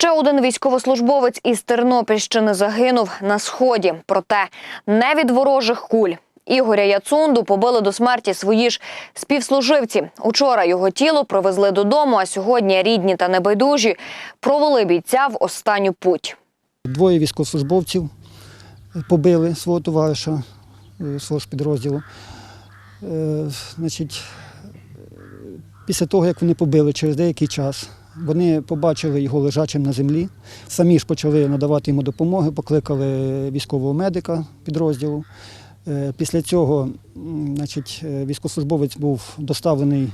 Ще один військовослужбовець із Тернопільщини загинув на сході. Проте не від ворожих куль. Ігоря Яцунду побили до смерті свої ж співслуживці. Учора його тіло привезли додому, а сьогодні рідні та небайдужі провели бійця в останню путь. Двоє військовослужбовців побили свого товариша, е, свого ж підрозділу. Е, Значить, після того, як вони побили через деякий час, вони побачили його лежачим на землі. Самі ж почали надавати йому допомоги, покликали військового медика підрозділу. Е, Після цього значить, е, військовослужбовець був доставлений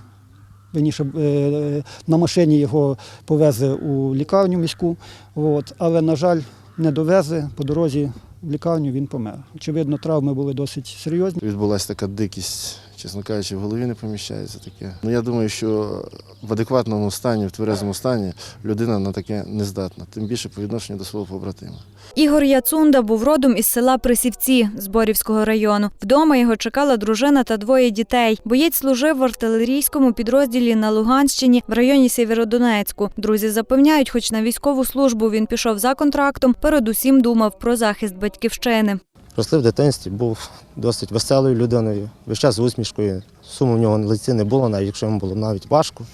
Вірніше, е, на машині його повезли у лікарню міську, от, але, на жаль, не довезли. По дорозі в лікарню він помер. Очевидно, травми були досить серйозні. Відбулася така дикість, чесно кажучи, в голові не поміщається таке. Ну я думаю, що в адекватному стані, в тверезому стані людина на таке не здатна, тим більше по відношенню до свого побратима. Ігор Яцунда був родом із села Присівці з Борівського району. Вдома його чекала дружина та двоє дітей. Боєць служив в артилерійському підрозділі на Луганщині в районі Сєвєродонецьку. Друзі запевняють, хоч на військову службу він пішов за контрактом, передусім думав про захист батьківщини. Росли в дитинстві, був досить веселою людиною, весь час з усмішкою. Суму в нього на лиці не було, навіть якщо йому було навіть важко.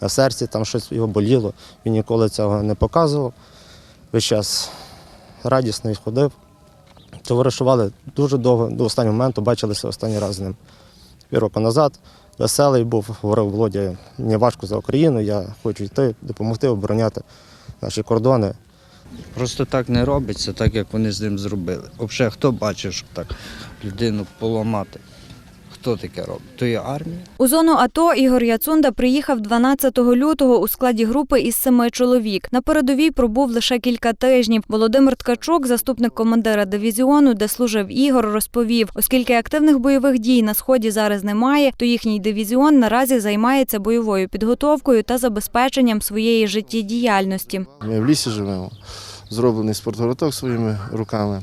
На серці там щось його боліло. Він ніколи цього не показував. Весь час радісно ходив. Товаришували дуже довго, до останнього моменту бачилися останній раз з ним. Півроку назад. Веселий був, говорив Володя, мені важко за Україну, я хочу йти, допомогти обороняти наші кордони. Просто так не робиться, так як вони з ним зробили. Взагалі, хто бачив, щоб так людину поламати? Хто таке робить? То є армія. У зону АТО Ігор Яцунда приїхав 12 лютого у складі групи із семи чоловік. На передовій пробув лише кілька тижнів. Володимир Ткачук, заступник командира дивізіону, де служив Ігор, розповів, оскільки активних бойових дій на сході зараз немає, то їхній дивізіон наразі займається бойовою підготовкою та забезпеченням своєї життєдіяльності. Ми в лісі живемо, зроблений спортгородок своїми руками.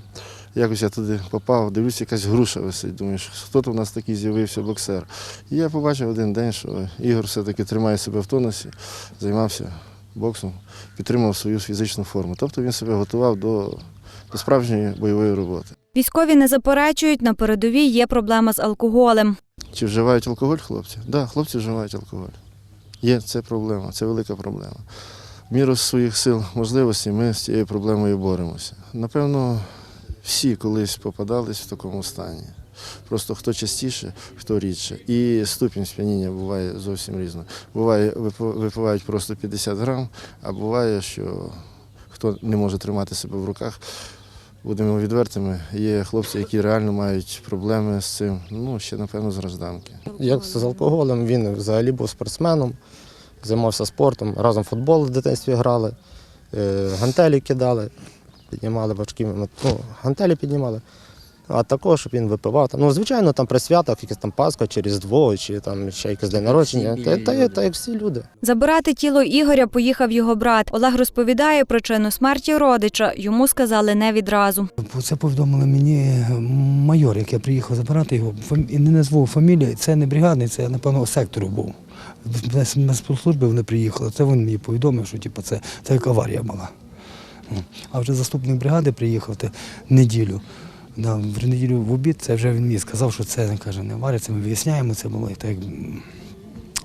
Якось я туди попав, дивлюся, якась груша висить. Думаю, що хто то в нас такий з'явився боксер. І я побачив один день, що Ігор все-таки тримає себе в тонусі, займався боксом, підтримував свою фізичну форму. Тобто він себе готував до, до справжньої бойової роботи. Військові не заперечують, на передовій є проблема з алкоголем. Чи вживають алкоголь хлопці? Так, да, хлопці вживають алкоголь. Є, це проблема, це велика проблема. Міру своїх сил, можливостей ми з цією проблемою боремося. Напевно, всі колись попадались в такому стані. Просто хто частіше, хто рідше. І ступінь сп'яніння буває зовсім різно. Буває, випивають просто 50 грам, а буває, що хто не може тримати себе в руках, будемо відвертими, є хлопці, які реально мають проблеми з цим. Ну, ще, напевно, з гражданки. Як з алкоголем, він взагалі був спортсменом, займався спортом, разом в футбол в дитинстві грали, е, гантелі кидали, піднімали важкі, ну, гантелі піднімали. А також щоб він випивав. Ну, звичайно, там при святах, якась там Пасха чи Різдво, чи там ще якийсь день народження. Та, та, та як всі люди. Забирати тіло Ігоря поїхав його брат. Олег розповідає причину смерті родича. Йому сказали не відразу. Це повідомили мені майор, як я приїхав забирати його. І не назвав фамілію. Це не бригадний, це, напевно, сектору був. На спецслужби вони приїхали. Це він мені повідомив, що типу, це, це як аварія була. А вже заступник бригади приїхав те, неділю. Да, в неділю в обід це вже він мені сказав, що це каже, не аварія, це ми виясняємо, це було так.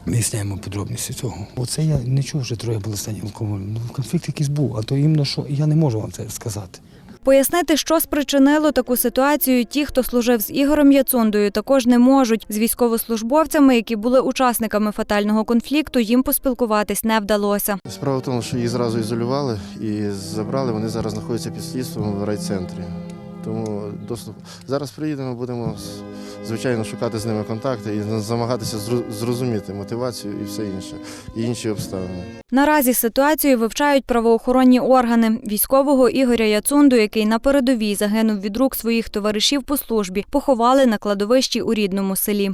Виясняємо подробності цього. Оце я не чув, що троє були стані алкоголю. Ну, конфлікт якийсь був, а то іменно що я не можу вам це сказати. Пояснити, що спричинило таку ситуацію, ті, хто служив з Ігорем Яцундою, також не можуть. З військовослужбовцями, які були учасниками фатального конфлікту, їм поспілкуватись не вдалося. Справа в тому, що її зразу ізолювали і забрали. Вони зараз знаходяться під слідством в райцентрі. Тому доступ. Зараз приїдемо, будемо звичайно шукати з ними контакти і намагатися зрозуміти мотивацію і все інше, і інші обставини. Наразі ситуацію вивчають правоохоронні органи. Військового Ігоря Яцунду, який на передовій загинув від рук своїх товаришів по службі, поховали на кладовищі у рідному селі.